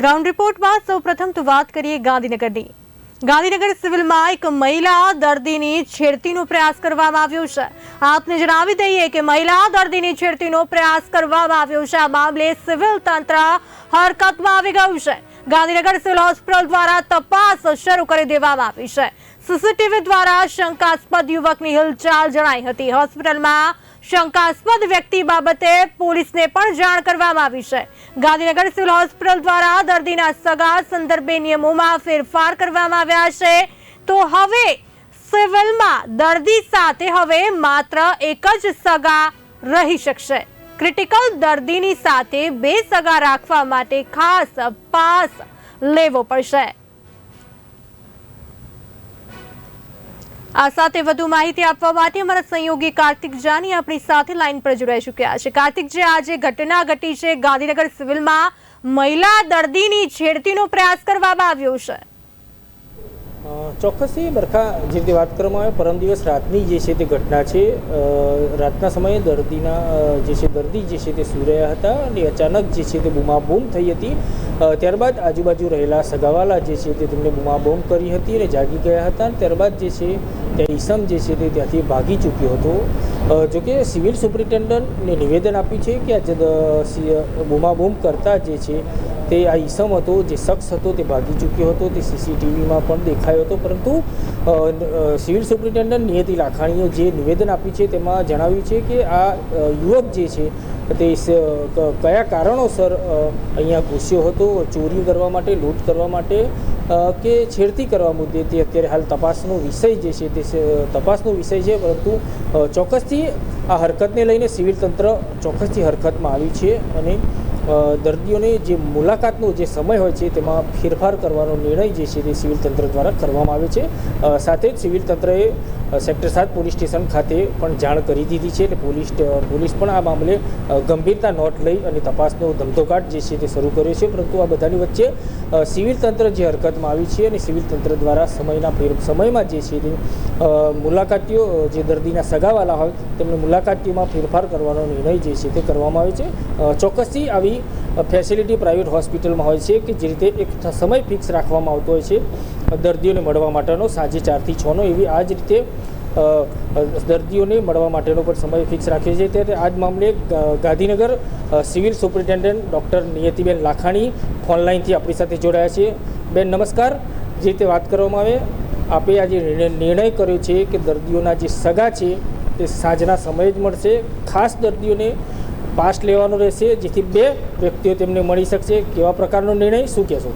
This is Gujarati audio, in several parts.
ગ્રાઉન્ડ રિપોર્ટમાં સૌપ્રથમ તો વાત કરીએ ગાંધીનગરની. ગાંધીનગર સિવિલમાં એક મહિલા દર્દીની છેડતીનો પ્રયાસ કરવામાં આવ્યો છે. આપને જણાવી દઈએ કે મહિલા દર્દીની છેડતીનો પ્રયાસ કરવામાં આવ્યો છે. આ મામલે સિવિલ તંત્ર હરકતમાં આવી ગયું છે. ગાંધીનગર સિવિલ હોસ્પિટલ દ્વારા તપાસ શરૂ કરી દેવામાં આવી છે. સીસીટીવી દ્વારા શંકાસ્પદ યુવકની હિલચાલ જણાઈ હતી. હોસ્પિટલમાં શંકાસ્પદ વ્યક્તિ બાબતે પોલીસને પણ જાણ કરવામાં આવી છે. ગાંધીનગર સિવિલ હોસ્પિટલ દ્વારા દર્દીના સગા સંદર્ભે નિયમોમાં ફેરફાર કરવામાં આવ્યા છે. તો હવે સિવિલમાં દર્દી સાથે હવે માત્ર એક જ સગા રહી શકશે. ક્રિટિકલ દર્દીની સાથે બે સગા રાખવા માટે ખાસ પાસ લેવો પડશે. આ સાથે વધુ માહિતી આપવા માટે અમારા સહયોગી કાર્તિક જાની આપણી સાથે લાઈન પર જોડાઈ ચૂક્યા છે. કાર્તિક જે આજે ઘટના ઘટી છે ગાંધીનગર સિવિલમાં મહિલા દર્દીની છેડતીનો પ્રયાસ કરવામાં આવ્યો છે. ચોક્કસથી બરખા જે રીતે વાત કરવામાં આવે, પરમ દિવસ રાતની જે છે તે ઘટના છે રાતના સમયે દર્દીના જે છે દર્દી જે છે તે સૂઈ રહ્યા હતા અને અચાનક જે છે તે બૂમાબૂમ થઈ હતી. ત્યારબાદ આજુબાજુ રહેલા સગાવાલા જે છે તે તેમને બૂમાબૂમ કરી હતી અને જાગી ગયા હતા. અને ત્યારબાદ જે છે તે ઈસમ જે છે તે ત્યાંથી ભાગી ચૂક્યો હતો. જોકે સિવિલ સુપ્રિન્ટેન્ડન્ટને નિવેદન આપ્યું છે કે આ બૂમાબૂમ કરતા જે છે તે આ ઈસમ હતો, જે શખ્સ હતો તે ભાગી ચૂક્યો હતો, તે સીસીટીવીમાં પણ દેખાયો હતો. પરંતુ સિવિલ સુપ્રિન્ટેન્ડન્ટ નિયતિ લાખાણીએ જે નિવેદન આપ્યું છે તેમાં જણાવ્યું છે કે આ યુવક જે છે, તે કયા કારણોસર અહીંયા ઘૂસ્યો હતો, ચોરી કરવા માટે, લૂંટ કરવા માટે કે છેડતી કરવા મુદ્દે તે અત્યારે હાલ તપાસનો વિષય જે છે તે તપાસનો વિષય છે. પરંતુ ચોક્કસથી આ હરકતને લઈને સિવિલ તંત્ર ચોક્કસથી હરકતમાં આવ્યું છે અને દર્દીઓને જે મુલાકાતનો જે સમય હોય છે, તેમાં ફેરફાર કરવાનો નિર્ણય જે છે તે સિવિલ તંત્ર દ્વારા કરવામાં આવ્યો છે. સાથે જ સિવિલ તંત્રએ સેક્ટર સાત પોલીસ સ્ટેશન ખાતે પણ જાણ કરી દીધી છે. એટલે પોલીસ પોલીસ પણ આ મામલે ગંભીરતા નોટ લઈ અને તપાસનો ધમધોકાટ જે છે તે શરૂ કર્યો છે. પરંતુ આ બધાની વચ્ચે સિવિલ તંત્ર જે હરકતમાં આવી છે અને સિવિલ તંત્ર દ્વારા સમયના ફેર, સમયમાં જે છે તે મુલાકાતીઓ જે દર્દીના સગાવાલા હોય, તેમને મુલાકાતીઓમાં ફેરફાર કરવાનો નિર્ણય જે છે તે કરવામાં આવે છે. ચોક્કસથી આવી ફેસિલિટી પ્રાઇવેટ હોસ્પિટલમાં હોય છે કે જે રીતે એક સમય ફિક્સ રાખવામાં આવતો હોય છે દર્દીઓને મળવા માટેનો સાંજે ચારથી છનો એવી આ જ રીતે દર્દીઓને મળવા માટેનો પણ સમય ફિક્સ રાખ્યો છે ત્યારે આજ મામલે Gandhinagar civil superintendent doctor Niyatiben Lakhani ફોનલાઈનથી આપણી સાથે જોડાયા છે. બેન, નમસ્કાર. જે રીતે વાત કરવામાં આવે, આપે આજે નિર્ણય કર્યો છે કે દર્દીઓના જે સગા છે, તે સાંજના સમયે જ મળશે. ખાસ દર્દીઓને પાસ લેવાનો રહેશે, જેથી બે વ્યક્તિઓ તેમને મળી શકશે. કેવા પ્રકારનો નિર્ણય, શું કહેશો?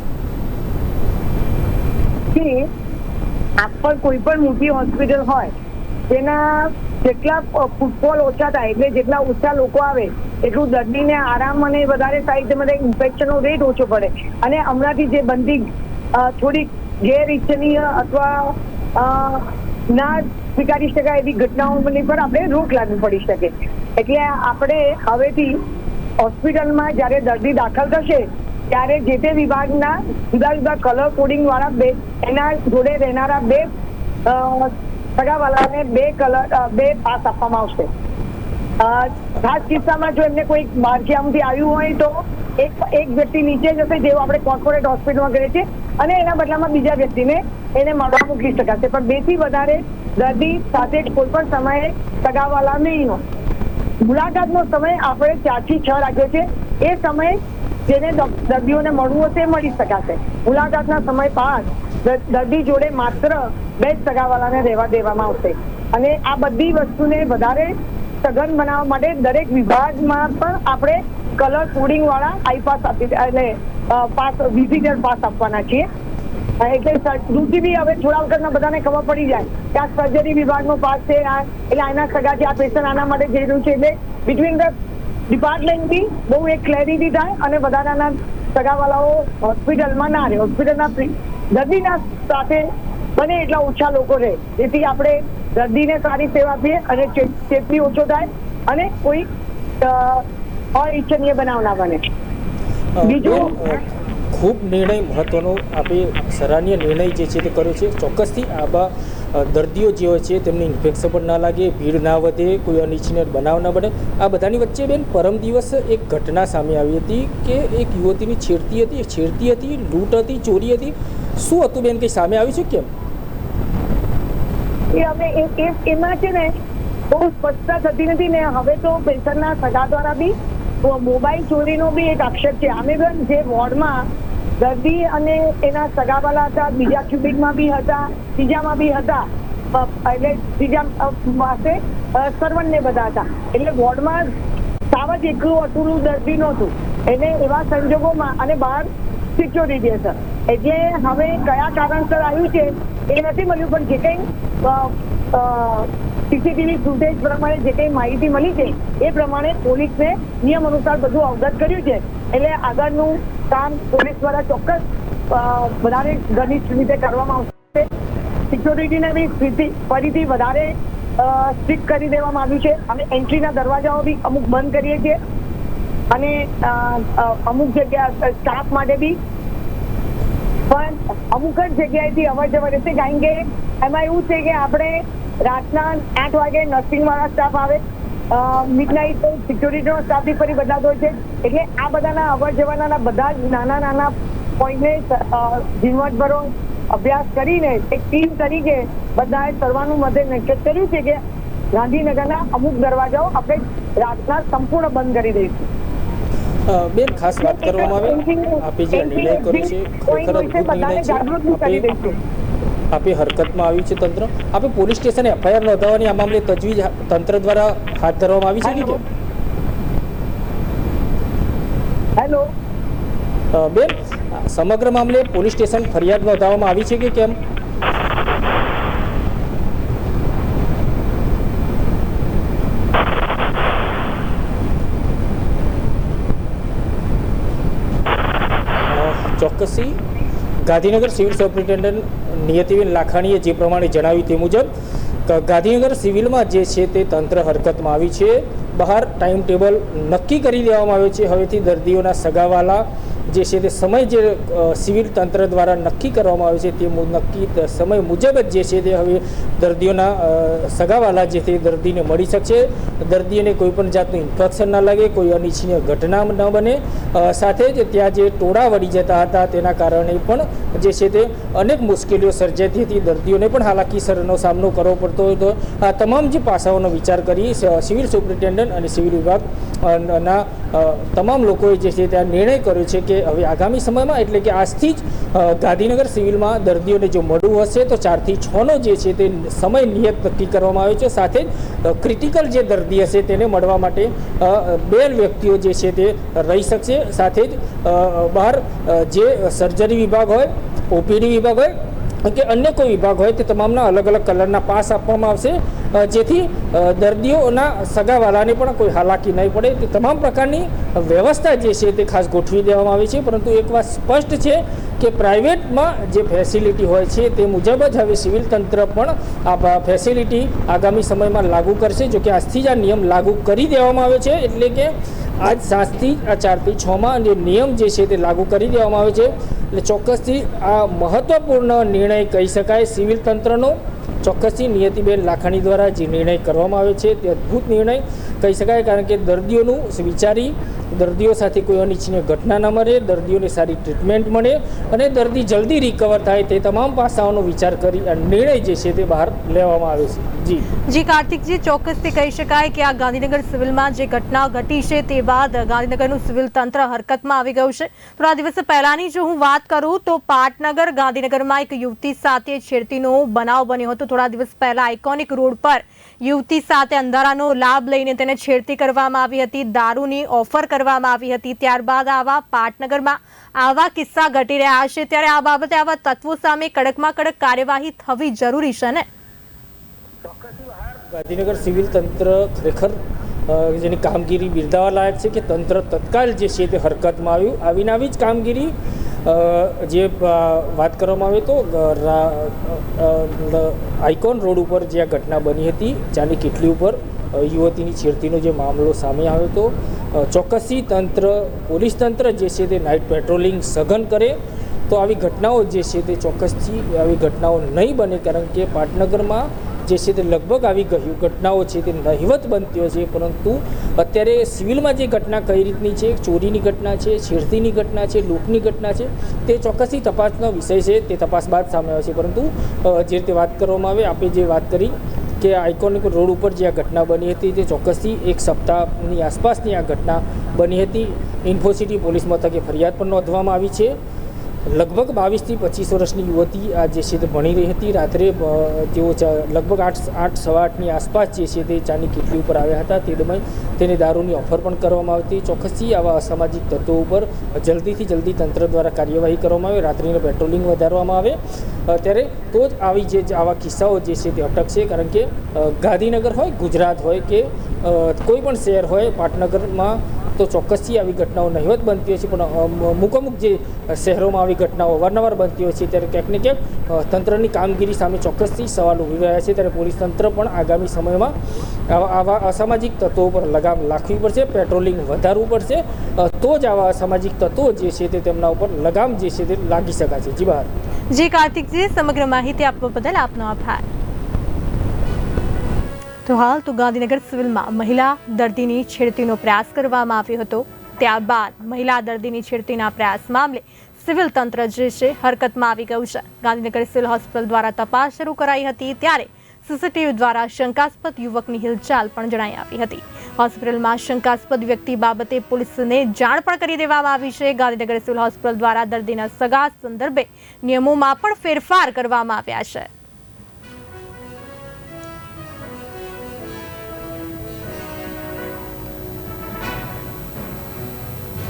આપ પર કોઈ પણ મોટી હોસ્પિટલ હોય, તેના જેટલા ફૂટફોલ ઓછા થાય, એટલે જેટલા ઓછા લોકો આવે, એટલું દર્દીને આરામ અને વધારે સારી તે માટે ઇન્ફેક્શનનો રેટ ઓછો પડે. અને હમણાંથી જે બંદી થોડી ગેરઇચ્છનીય અથવા ના સ્વીકારી શકાય એવી ઘટનાઓની પર આપણે રોક લાગુ પડી શકે. એટલે આપણે હવેથી હોસ્પિટલમાં જ્યારે દર્દી દાખલ થશે, ત્યારે જે તે વિભાગના જુદા જુદા કલર કોડિંગ વાળા બે, એના જોડે રહેનારા બે સગાવાલાને બે કલર બે પાસ આપવામાં આવશે. ખાસ કિસ્સામાં જો એમને કોઈ બહારથી આવ્યું હોય તો એક એક વ્યક્તિ નીચે જશે જેવું આપણે કોર્પોરેટ હોસ્પિટલમાં કરીએ છીએ અને એના બદલામાં બીજા વ્યક્તિને એને મળવા મૂકી શકાશે. પણ બેથી વધારે દર્દી સાથે કોઈ પણ સમયે સગાવાલા નહીં હોય. મુલાકાતનો સમય આપણે ચારથી છ રાખ્યો છે. એ સમય જેને દર્દીઓને મળવું હશે એ મળી શકાશે. મુલાકાતના સમય બાદ દર્દી જોડે માત્ર બે જ સગાવાલાને રહેવા દેવામાં આવશે. અને આ બધી વસ્તુને વધારે સઘન બનાવવા માટે દરેક વિભાગમાં પણ આપણે કલર કોડિંગ વાળા આઈ પાસ આપી, એટલે પાસ, વિઝિટર પાસ આપવાના છીએ. એટલે સૃષ્ટિ બી હવે થોડા વખતમાં બધાને ખબર પડી જાય કે આ સર્જરી વિભાગનો પાસ છે આ એટલે આના સગા છે આ પેશન્ટ આના માટે જઈ રહ્યું છે. એટલે બિટવીન ધ ડિપાર્ટમેન્ટથી બહુ એક ક્લેરિટી થાય અને વધારાના સગાવાલાઓ હોસ્પિટલમાં ના રહે. હોસ્પિટલના દર્દીના સાથે બને એટલા ઓછા લોકો રહે. જેથી આપણે દર્દીને સારી સેવા આપીએ અને ચેપી ઓછો થાય અને કોઈ અ, અનિચ્છનીય બનાવ ના બને. બીજું- ખૂબ નિર્ણય મહત્ત્વનો આપણે સરાહનીય નિર્ણય જે છે તે કર્યો છે. ચોક્કસથી આવા દર્દીઓ જે હોય છે તેમને ઇન્ફેક્શન પણ ના લાગે, ભીડ ના વધે, કોઈ અનિચ્છનીય બનાવ ના બને. આ બધાની વચ્ચે બેન પરમ દિવસ એક ઘટના સામે આવી હતી કે એક યુવતીની છેડતી હતી છેડતી હતી, લૂંટ હતી, ચોરી હતી. શું હતું બેન, કંઈ સામે આવ્યું છે કેમ? એ એ- એમાં છે ને બહુ સ્પષ્ટતા થતી નથી ને હવે તો પેશન્ટના સગા દ્વારા બી મોબાઈલ ચોરીનો બી એક આક્ષેપ છે. અમે જે વોર્ડમાં દર્દી અને એના સગાવાલા હતા, બીજા ક્યુબિકમાં બી હતા, ત્રીજામાં બી હતા. એટલે ત્રીજા પાસે સર્વન્ટને બધા હતા. એટલે વોર્ડમાં સાવ જ એકલું અટુલું દર્દી નહોતું. એને એવા સંજોગોમાં અને બહાર સિક્યોરિટી હતા એટલે હવે કયા કારણસર આવ્યું છે એ નથી મળ્યું, પણ જે કંઈ સીસીટીવી ફૂટેજ પ્રમાણે જે કંઈ માહિતી મળી છે, એ પ્રમાણે પોલીસને નિયમ અનુસાર બધું અવગત કર્યું છે. એટલે આગળનું કામ પોલીસ દ્વારા ચોક્કસ વધારે ઘનિષ્ઠ રીતે કરવામાં આવશે. સિક્યોરિટીને બી ફરીથી વધારે સ્ટ્રિક્ટ કરી દેવામાં આવ્યું છે. અમે એન્ટ્રીના દરવાજાઓ બી અમુક બંધ કરીએ છીએ. અને અમુક જગ્યા સ્ટાફ માટે બી. પણ અમુક જ જગ્યાએથી અવર જવર રહેશે કારણ કે એમાં એવું છે કે આપણે રાતના આઠ વાગે નર્સિંગ વાળા સ્ટાફ આવે મિડનાઇટ સિક્યોરિટીનો સ્ટાફ બી ફરી બદલાતો હોય છે. એટલે આ બધાના અવર જવાના બધા જ નાના નાના પોઈન્ટને ઝીણવટભરો અભ્યાસ કરીને એક ટીમ તરીકે બધાએ સર્વાનું મધ્ય નક્કી કર્યું છે કે ગાંધીનગરના અમુક દરવાજાઓ આપણે રાતના સંપૂર્ણ બંધ કરી દઈશું. બેન ખાસ વાત કરવામાં આવે. આપે જે નિર્ણય કર્યો છે. ખરેખર અદ્ભુત નિર્ણય છે. આપે હરકતમાં આવ્યું છે તંત્ર? આપે પોલીસ સ્ટેશને એફઆઈઆર નોંધાવવાની આ મામલે તજવીજ તંત્ર દ્વારા હાથ ધરવામાં આવી છે કે? હેલો. બેન સમગ્ર મામલે પોલીસ સ્ટેશન ફરિયાદ નોંધાવવામાં આવી છે કે કેમ? ચોક્કસી ગાંધીનગર સિવિલ સુપ્રિન્ટેન્ડન્ટ નિયતિબેન લાખાણીએ જે પ્રમાણે જણાવ્યું તે મુજબ ગાંધીનગર સિવિલમાં જે છે તે તંત્ર હરકતમાં આવી છે. બહાર ટાઈમ ટેબલ નક્કી કરી દેવામાં આવ્યો છે. હવેથી દર્દીઓના સગાવાલા જે છે તે સમય જે સિવિલ તંત્ર દ્વારા નક્કી કરવામાં આવે છે તે નક્કી સમય મુજબ જ જે છે તે હવે દર્દીઓના સગાવાલા જે તે દર્દીને મળી શકશે. દર્દીઓને કોઈ પણ જાતનું ઇન્ફેક્શન ના લાગે કોઈ અનિચ્છનીય ઘટના ન બને. સાથે જ ત્યાં જે ટોળા વળી જતા હતા તેના કારણે પણ જે છે તે અનેક મુશ્કેલીઓ સર્જાતી હતી. દર્દીઓને પણ હાલાકી સરનો સામનો કરવો પડતો હતો. આ તમામ જે પાસાઓનો વિચાર કરી સિવિલ સુપ્રિન્ટેન્ડન્ટ અને સિવિલ વિભાગ અ, ના અ, તમામ લોકોએ જે છે ત્યાં નિર્ણય કર્યો છે કે હવે આગામી સમયમાં એટલે કે આજથી જ ગાંધીનગર સિવિલમાં દર્દીઓને જો મળવું હશે તો ચારથી છનો જે છે તે સમય નિયત નક્કી કરવામાં આવ્યો છે. સાથે જ ક્રિટિકલ જે દર્દી હશે તેને મળવા માટે બે વ્યક્તિઓ જે છે તે રહી શકશે. સાથે જ બહાર જે સર્જરી વિભાગ હોય ઓપીડી વિભાગ હોય કે અન્ય કોઈ વિભાગ હોય તે તમામના અલગ અલગ કલરના પાસ આપવામાં આવશે. જેથી દર્દીઓના સગાવાલાને પણ કોઈ હાલાકી નહીં પડે. તે તમામ પ્રકારની વ્યવસ્થા જે છે તે ખાસ ગોઠવી દેવામાં આવી છે. પરંતુ એક વાત સ્પષ્ટ છે કે પ્રાઇવેટમાં જે ફેસિલિટી હોય છે તે મુજબ જ હવે સિવિલ તંત્ર પણ આ ફેસિલિટી આગામી સમયમાં લાગુ કરશે. જોકે આજથી જ આ નિયમ લાગુ કરી દેવામાં આવ્યો છે. એટલે કે આજ સાતથી, આ ચારથી છમાં જે નિયમ જે છે તે લાગુ કરી દેવામાં આવે છે. એટલે ચોક્કસથી આ મહત્ત્વપૂર્ણ નિર્ણય કહી શકાય. સિવિલ તંત્રનો ચોક્કસથી નિયતિબેન લાખાણી દ્વારા જે નિર્ણય કરવામાં આવે છે તે અદ્ભુત નિર્ણય. કહી શકાય કારણ કે દર્દીઓનું વિચારી, દર્દીઓ સાથે કોઈ અનિચ્છનીય ઘટના ન મળે, દર્દીઓને સારી ટ્રીટમેન્ટ મળે અને દર્દી જલ્દી રિકવર થાય તે તમામ પાસાઓનો વિચાર કરી અને નિર્ણય જે છે તે બહાર લેવામાં આવે છે. જી. જી, કાર્તિકજી, ચોક્કસથી કહી શકાય કે આ ગાંધીનગર સિવિલમાં જે ઘટના ઘટી છે તે બાદ ગાંધીનગરનું સિવિલ તંત્ર હરકતમાં આવી ગયું છે. થોડા દિવસ પહેલાની જો હું વાત કરું તો પાટનગર ગાંધીનગરમાં એક યુવતી સાથે છેડતીનો બનાવ બન્યો હતો. થોડા દિવસ પહેલા આઇકોનિક રોડ પર યુવતી સાથે અંધારાનો લાભ લઈને તેને છેડતી કરવામાં આવી હતી, દારૂની ઓફર કરવામાં આવી હતી. ત્યારબાદ આવા પાટનગરમાં આવા કિસ્સા ઘટી રહ્યા છે. ત્યારે આ બાબતે આવા તત્વો સામે કડકમાં કડક કાર્યવાહી થવી જરૂરી છે ને? ગાંધીનગર સિવિલ તંત્ર ખરેખર જેની કામગીરી બિરદાવવા લાયક છે કે તંત્ર તત્કાલ જે છે તે હરકતમાં આવ્યું. આવીને આવી જ કામગીરી જે વાત કરવામાં આવે તો આઇકોન રોડ ઉપર જે આ ઘટના બની હતી, ચાની કેટલી ઉપર યુવતીની છેડતીનો જે મામલો સામે આવ્યો હતો ચોક્કસી તંત્ર, પોલીસ તંત્ર જે છે તે નાઇટ પેટ્રોલિંગ સઘન કરે, તો આવી ઘટનાઓ જે છે તે ચોક્કસથી આવી ઘટનાઓ નહીં બને, કારણ કે પાટનગરમાં જે છે તે લગભગ આવી ગયું ઘટનાઓ છે તે નહિવત બનતી હોય છે, પરંતુ અત્યારે સિવિલમાં જે ઘટના કઈ રીતની છે ચોરીની ઘટના છે, છેડતીની ઘટના છે, લૂંટની ઘટના છે, તે ચોક્કસથી તપાસનો વિષય છે, તે તપાસ બાદ સામે આવે છે. પરંતુ જે રીતે વાત કરવામાં આવે આપણે જે વાત કરી કે આઇકોનિક રોડ ઉપર જે આ ઘટના બની હતી, તે ચોક્કસથી એક સપ્તાહની આસપાસની આ ઘટના બની હતી. ઇન્ફોસિટી પોલીસ મથકે ફરિયાદ પણ નોંધવામાં આવી છે. લગભગ બાવીસથી પચીસ વર્ષની યુવતી આ જે છે તે ભણી રહી હતી. રાત્રે તેઓ લગભગ આઠ આઠ સવા આઠની આસપાસ જે છે તે ચાની કીટલી ઉપર આવ્યા હતા. તે દરમિયાન તેને દારૂની ઓફર પણ કરવામાં આવતી. ચોક્કસથી આવા અસામાજિક તત્વો ઉપર જલ્દીથી જલ્દી તંત્ર દ્વારા કાર્યવાહી કરવામાં આવે. રાત્રિનું પેટ્રોલિંગ વધારવામાં આવે. ત્યારે તો જ આવી જે આવા કિસ્સાઓ જે છે તે અટકશે કારણ કે ગાંધીનગર હોય, ગુજરાત હોય કે કોઈ પણ શહેર હોય, પાટનગરમાં તો ચોક્કસથી આવી ઘટનાઓ નહિવત બનતી હોય છે પણ અમ, અમુક અમુક જે શહેરોમાં આવી ઘટનાઓ અવારનવાર બનતી હોય છે ત્યારે ક્યાંક ને ક્યાંક તંત્રની કામગીરી સામે ચોક્કસથી સવાલ ઊભી રહ્યા છે ત્યારે પોલીસ તંત્ર પણ આગામી સમયમાં આવા અસામાજિક તત્વો પર લગામ રાખવી પડશે પેટ્રોલિંગ વધારવું પડશે તો જ આવા અસામાજિક તત્વો જે છે તે તેમના ઉપર લગામ જે છે તે લાગી શકાશે. જી બહાર. જી કાર્તિકજી સમગ્ર માહિતી આપવા બદલ આપનો આભાર. તો હાલ તો ગાંધીનગર સિવિલમાં મહિલા દર્દીની છેડતીનો પ્રયાસ કરવામાં આવ્યો હતો. ત્યારબાદ મહિલા દર્દીની છેડતીના પ્રયાસ મામલે સિવિલ તંત્ર જે છે હરકતમાં આવી ગયું છે. ગાંધીનગર સિવિલ હોસ્પિટલ દ્વારા તપાસ શરૂ કરાઈ હતી ત્યારે સીસીટીવી દ્વારા શંકાસ્પદ યુવકની હિલચાલ પણ જણાઈ આવી હતી. હોસ્પિટલમાં શંકાસ્પદ વ્યક્તિ બાબતે પોલીસને જાણ પણ કરી દેવામાં આવી છે. ગાંધીનગર સિવિલ હોસ્પિટલ દ્વારા દર્દીના સગા સંદર્ભે નિયમોમાં પણ ફેરફાર કરવામાં આવ્યા છે.